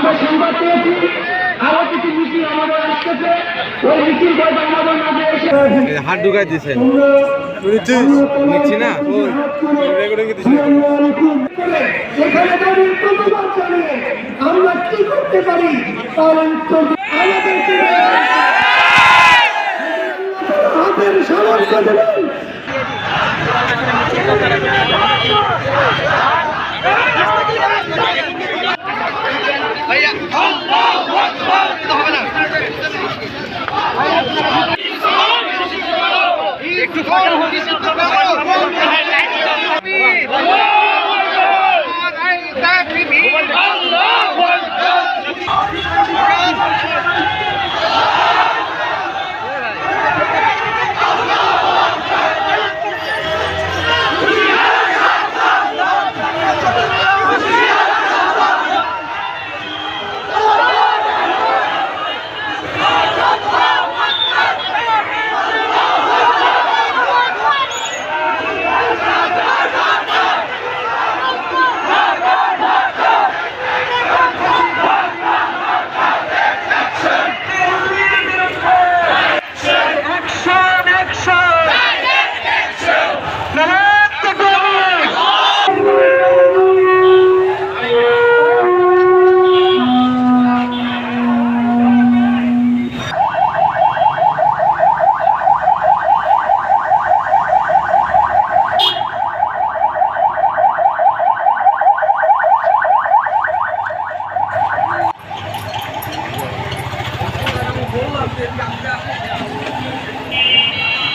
আমরা সংবাদ পেয়েছি আরও কিছু মিছিল আমাদের আসতেছে। ওই মিছিল হয়তো আমাদের মাঝে এসে হাত ঢুকাই দিছে। নিচ্ছি না? এখানে দাঁড়িয়ে প্রতিবাদ জানিয়ে আমরা কি করতে পারি? তার আমাদেরকে হাতের সামর্থ্য দেবেন একটু phố là tiền gặp ra